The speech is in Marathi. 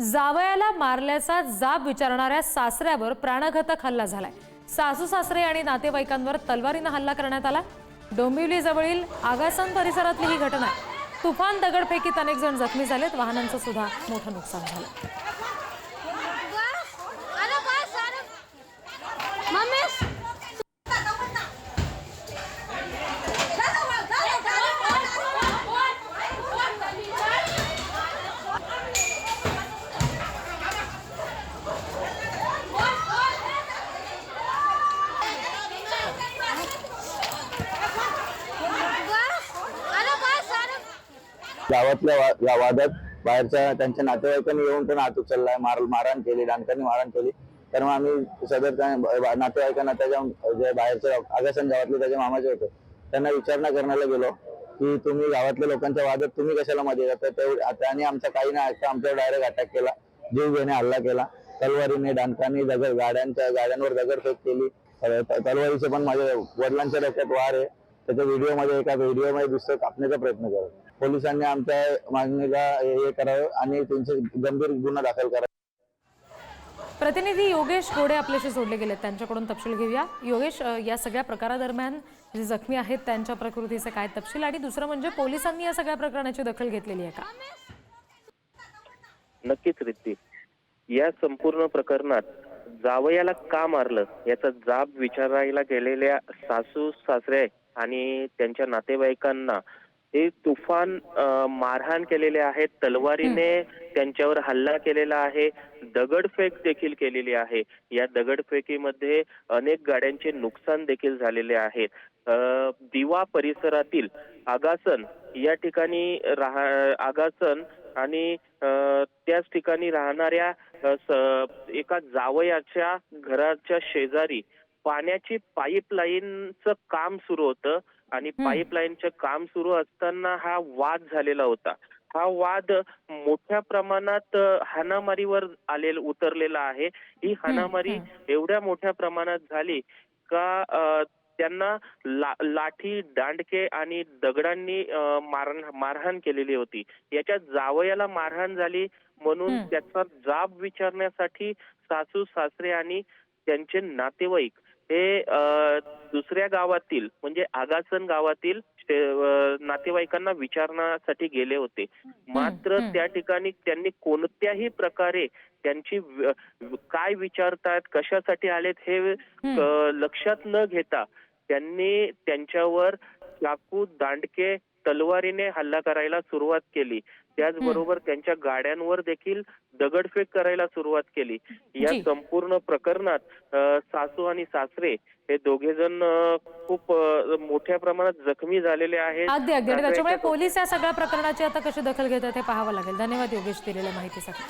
जावयाला मारल्याचा जाब विचारणाऱ्या सासऱ्यावर प्राणघातक हल्ला झालाय. सासू सासरे आणि नातेवाईकांवर तलवारीनं हल्ला करण्यात आला. डोंबिवली जवळील आगासन परिसरातली ही घटना आहे. तुफान दगडफेकीत अनेक जण जखमी झालेत. वाहनांचं सुद्धा मोठं नुकसान झालं. गावातल्या या वादात बाहेरच्या त्यांच्या नातेवाईकांनी येऊन पण हात उचलला मार मारहाण केली डांकांनी मारहाण केली. तर मग आम्ही सदर नातेवाईकांना त्याच्या जे बाहेरचे आगासन गावातले त्याचे मामाचे होते त्यांना विचारणा करण्याला गेलो की तुम्ही गावातल्या लोकांच्या वादात तुम्ही कशाला मध्ये जाता तर तेवढे- आमचा काही नाही ऐकता आमच्यावर डायरेक्ट अटॅक केला जीव घेणे हल्ला केला. तलवारीने डानकांनी दगड गाड्यांच्या गाड्यांवर दगडफेक केली. तलवारीचे पण माझ्या वडिलांच्या डोक्यात वार आहे. त्याच्या व्हिडिओमध्ये एका व्हिडिओमध्ये दुसरं कापण्याचा प्रयत्न करत पोलिसांनी आमच्या मागणीला हे करावं आणि त्यांचे गंभीर गुन्हा दाखल करा प्रतिनिधी योगेश गोडे आपल्याशी जोडले गेलेत त्यांच्याकडून तपशील घेऊया. योगेश या सगळ्या प्रकारादरम्यान जे जखमी आहेत त्यांच्या प्रकृतीचे काय तपशील आणि दुसरं म्हणजे पोलिसांनी या सगळ्या प्रकरणाची दखल घेतलेली आहे का? नक्कीच रिद्धी. या संपूर्ण प्रकरणात जावयाला का मारलं याचा जाब विचारायला गेलेल्या सासू सासरे आणि त्यांच्या नातेवाईकांना हे तुफान मारहाण केलेले आहेत. तलवारीने त्यांच्यावर हल्ला केलेला आहे. दगडफेक देखील केलेली आहे. या दगडफेकीमध्ये अनेक गाड्यांचे नुकसान देखील झालेले आहेत अं, दिवा परिसरातील आगासन या ठिकाणी राहा आगासन आणि अं, त्याच ठिकाणी राहणाऱ्या एका जावयाच्या घराच्या शेजारी पाण्याची पाईपलाईनचं काम सुरू होतं आणि पाईपलाईनचं काम सुरू असताना हा वाद झालेला होता. हा वाद मोठ्या प्रमाणात अं, हाणामारीवर आले उतरलेला आहे. ही हाणामारी एवढ्या मोठ्या प्रमाणात झाली का अं, त्यांना ला, लाठी दांडके आणि दगडांनी अं, मारहाण केलेली होती. याच्या जावयाला मारहाण झाली म्हणून. त्याचा जाब विचारण्यासाठी सासू सासरे आणि त्यांचे नातेवाईक हे दुसऱ्या गावातील म्हणजे आगासन गावातील नातेवाईकांना विचारण्यासाठी गेले होते. मात्र. त्या ठिकाणी त्यांनी कोणत्याही प्रकारे त्यांची काय विचारतात कशासाठी आलेत हे लक्षात न घेता त्यांनी त्यांच्यावर चाकू दांडके तलवारीने हल्ला करायला सुरुवात केली. त्याचबरोबर त्यांच्या गाड्यांवर देखील दगडफेक करायला सुरुवात केली. या. संपूर्ण प्रकरणात सासू आणि सासरे हे दोघे जण खूप मोठ्या प्रमाणात जखमी झालेले आहेत. अगदी अगदी. त्याच्यामुळे पोलीस या सगळ्या प्रकरणाची आता कशी दखल घेतात हे पाहावं लागेल. धन्यवाद योगेश दिलेल्या माहितीसाठी.